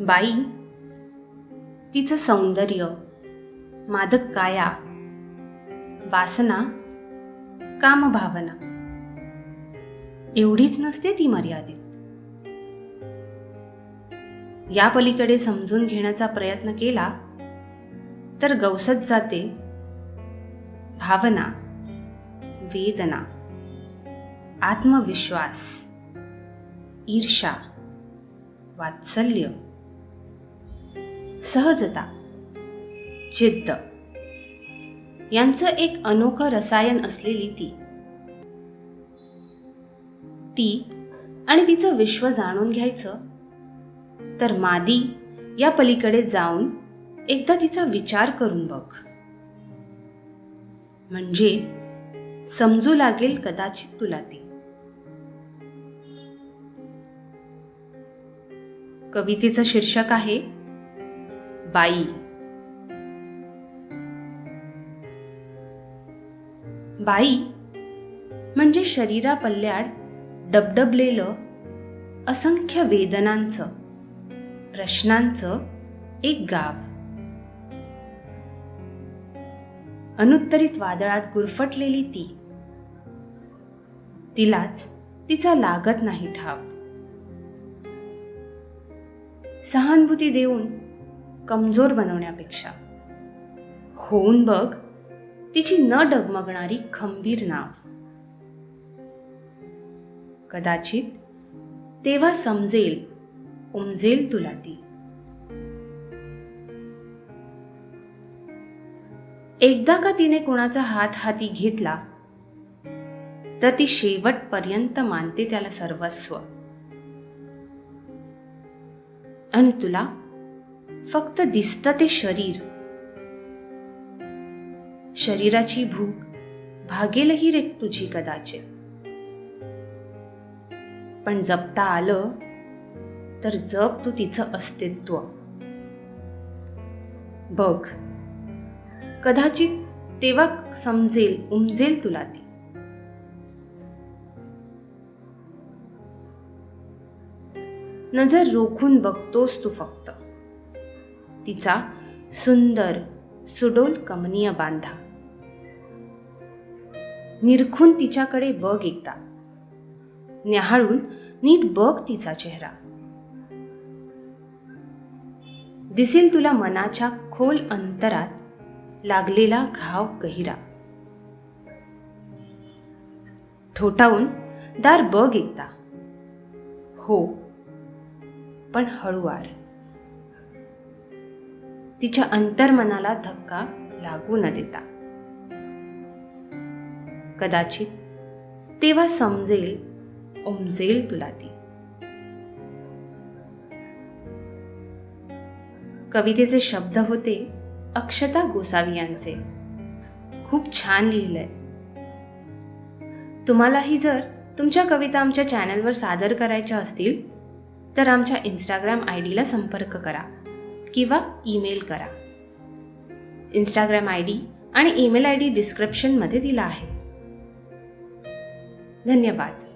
बाई तिचं सौंदर्य मादक काया वासना कामभावना. एवढीच नसते ती मर्यादित. या पलीकडे समजून घेण्याचा प्रयत्न केला तर गवसत जाते. भावना वेदना आत्मविश्वास ईर्षा वात्सल्य. सहजता जिद्द. यांचं एक अनोखं रसायन असलेली ती. ती आणि तिचं विश्व जाणून घ्यायचं तर मादी या पलीकडे जाऊन एकदा तिचा विचार करून बघ. म्हणजे समजू लागेल कदाचित तुला ती. कवितेचं शीर्षक आहे बाई. बाई म्हणजे शरीरापल्ल्याड डबडबलेलं असंख्य वेदनांचं प्रश्नांचं एक गाव. अनुत्तरित वादळात गुरफटलेली ती. तिलाच तिचा लागत नाही ठाव. सहानुभूती देऊन कमजोर बनवण्यापेक्षा. होऊन बघ तिची न डगमगणारी खंबीर नाव. कदाचित तेव्हा समजेल उमजेल तुला ती. एकदा का तिने कुणाचा हात हाती घेतला तर ती शेवटपर्यंत मानते त्याला सर्वस्व. आणि तुला? फक्त दिसतं ते शरीर. शरीराची भूक भागेलही रे तुझी कदाचित. पण जपता आलं तर जप तू तिचं अस्तित्व. बघ कदाचित तेव्हा समजेल उमजेल तुला ती. नजर रोखून बघतोस तू फक्त. तिचा सुंदर सुडोल कमनीय बांधा. निरखून तिच्याकडे बघ एकदा. न्याहाळून नीट बघ तिचा चेहरा. दिसेल तुला मनाच्या खोल अंतरात लागलेला घाव गहिरा. ठोठावून दार बघ एकदा. हो पण हळूवार. तिच्या अंतर्मनाला धक्का लागू न देता. कदाचित तेव्हा समजेल उमजेल तुला ती. कवितेचे शब्द होते अक्षता गोसावी यांचे खूप छान लिहिलंय. तुम्हालाही जर तुमच्या कविता आमच्या चॅनलवर सादर करायच्या असतील तर आमच्या इंस्टाग्राम आय डीला संपर्क करा. किंवा ईमेल करा. इंस्टाग्राम आय डी आणि ईमेल आय डी डिस्क्रिप्शनमध्ये दिला आहे. धन्यवाद.